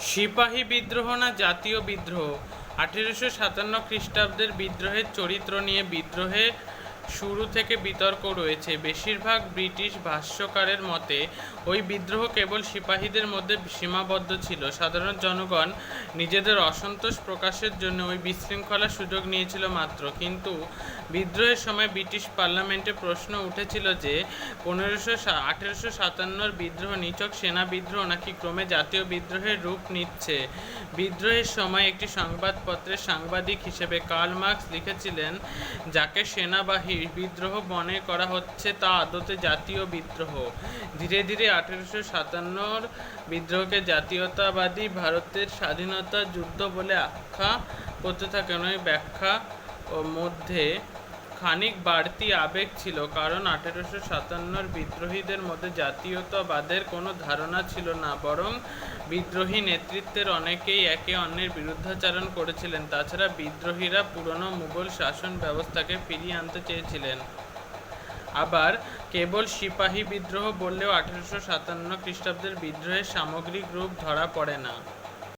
সিপাহী বিদ্রোহ না জাতীয় বিদ্রোহ? আঠেরোশো সাতান্ন খ্রিস্টাব্দের বিদ্রোহের চরিত্র নিয়ে বিদ্রোহে শুরু থেকে বিতর্ক রয়েছে। বেশিরভাগ ব্রিটিশ ভাষ্যকারের মতে, ওই বিদ্রোহ কেবল সিপাহীদের মধ্যে সীমাবদ্ধ ছিল। সাধারণ জনগণ নিজেদের অসন্তোষ প্রকাশের জন্য ওই বিশৃঙ্খলার সুযোগ নিয়েছিল মাত্র। কিন্তু বিদ্রোহের সময় ব্রিটিশ পার্লামেন্টে প্রশ্ন উঠেছিল যে, পনেরোশো আঠেরোশো সাতান্নর বিদ্রোহ নিচক সেনা বিদ্রোহ নাকি ক্রমে জাতীয় বিদ্রোহের রূপ নিচ্ছে? বিদ্রোহের সময় একটি সংবাদপত্রের সাংবাদিক হিসেবে কার্ল মার্কস লিখেছিলেন, যাকে সেনাবাহী বিদ্রোহ মনে করা হচ্ছে তা আদতে জাতীয় বিদ্রোহ। ধীরে ধীরে আঠেরোশো সাতান্নর বিদ্রোহকে জাতীয়তাবাদী ভারতের স্বাধীনতা যুদ্ধ বলে আখ্যা করতে থাকেন ওই ব্যাখ্যা মধ্যে খানিক বাড়তি আবেগ ছিল, কারণ আঠেরোশো সাতান্নর বিদ্রোহীদের মধ্যে জাতীয়তাবাদের কোনো ধারণা ছিল না, বরং বিদ্রোহী নেতৃত্বের অনেকেই একে অন্যের বিরুদ্ধাচারণ করেছিলেন। তাছাড়া বিদ্রোহীরা পুরনো মুঘল শাসন ব্যবস্থাকে ফিরিয়ে আনতে চেয়েছিলেন। আবার কেবল সিপাহী বিদ্রোহ বললেও আঠেরোশো সাতান্ন খ্রিস্টাব্দের বিদ্রোহের সামগ্রিক রূপ ধরা পড়ে না।